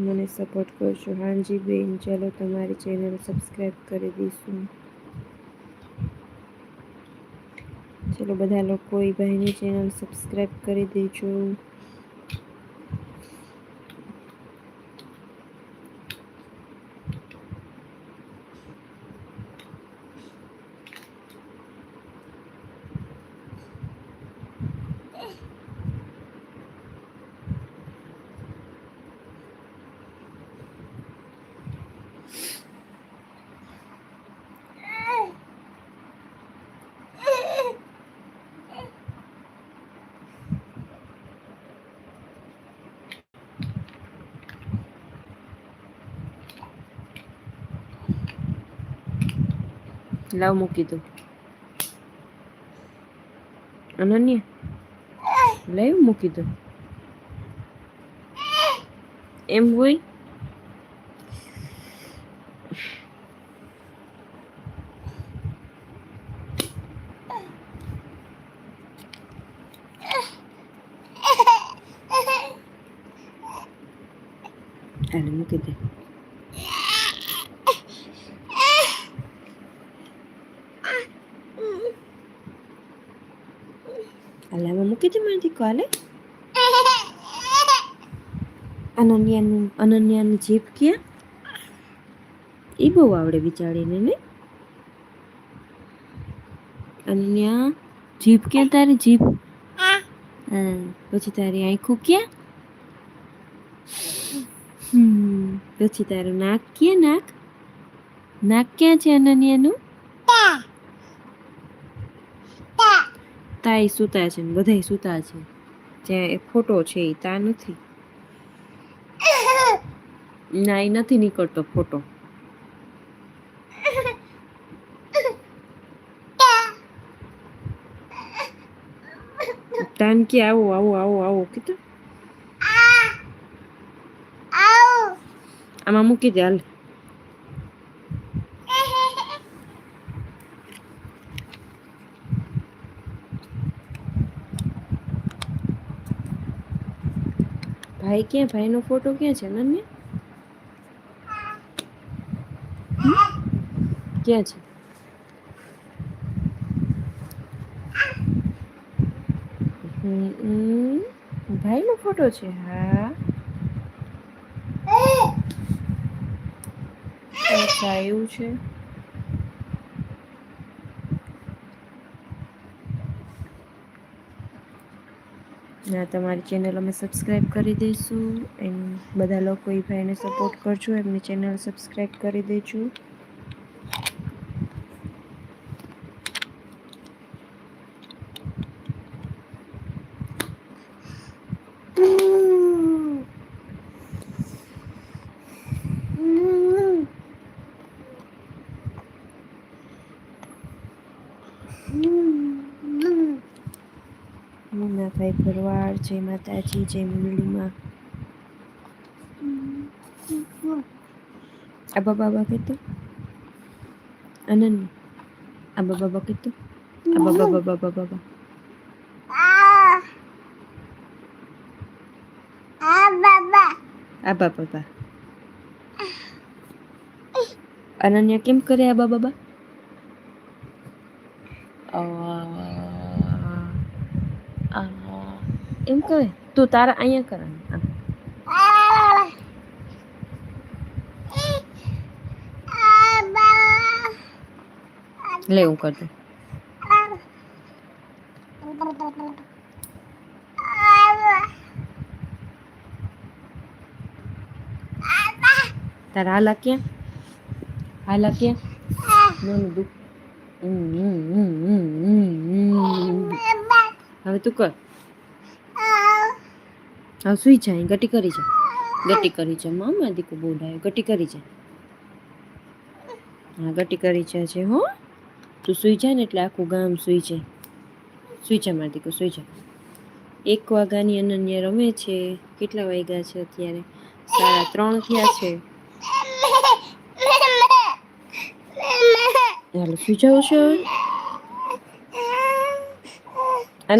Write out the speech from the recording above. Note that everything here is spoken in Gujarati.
મને સપોર્ટ કરશો હાંજી બેન, ચાલો તમારી ચેનલ સબસ્ક્રાઈબ કરી દઈશું. ચલો બધા લોકો એ ભાઈની ચેનલ સબસ્ક્રાઈબ કરી દેજો. લાવ મૂકી દો અનન્ય લાવ મૂકી દો એમ હોય હાલે મૂકી દે હાલે દે મારી દીકો હાલે અનન્યાનું અનન્યાનું જીભ ક્યાં એ બહુ આવડે બિચારીને ને અનન્યા જીભ ક્યાં તારી જીભ પછી તારી આંખો ક્યાં હમ પછી તારું નાક ક્યાં નાક નાક ક્યાં છે અનન્યાનું તાઈ સૂતા છે ને બધાય સૂતા છે. એ ફોટો છે એ તા નથી. ના એ નથી નીકળતો ફોટો તાન કે આવો આવો આવો આવો કીધું. આમાં મૂકી દે હાલ. ભાઈ ક્યાં? ભાઈનો ફોટો ક્યાં છે, નન્ય? ક્યાં છે. ભાઈનો ફોટો છે, હા. અચ્છા, એવું છે. ના, તમારી ચેનલ અમે સબસ્ક્રાઈબ કરી દઈશું. એમ બધા લોકો એ ભાઈને સપોર્ટ કરજો, એમની ચેનલ સબસ્ક્રાઈબ કરી દેજો. મુન્નાભાઈ ભરવાડ જય માતાજી જય મંડળીમાં આબા બાબા કહેતો અનન્ય આબા બાબા કહેતો આબા બાબા બાબા બાબા આબા બાબા અનન્ય કેમ કરે આબા બાબા આ એમ કહે, તું તારા અહીંયા કર. લે હું કરી તારા હાલા ક્યાં? હાલા ક્યાં? નાનું દુખ. હવે તું કર. હવે સુઈ જાય ગટી કરી જાય. ગટી કરી જા મામા દીકુ બોલાય ગટી કરી જાય. હા ગટી કરી જાય છે હો. તું સુઈ જાય ને એટલે આખું ગામ સુઈ જાય. સુઈ જા મારા દીકુ સુઈ જા. એક વાગ્યાની અનન્ય રમે છે. કેટલા વાગ્યા છે અત્યારે? સાડા ત્રણ થયા છે. હાલો સુઈ જાઓ છો?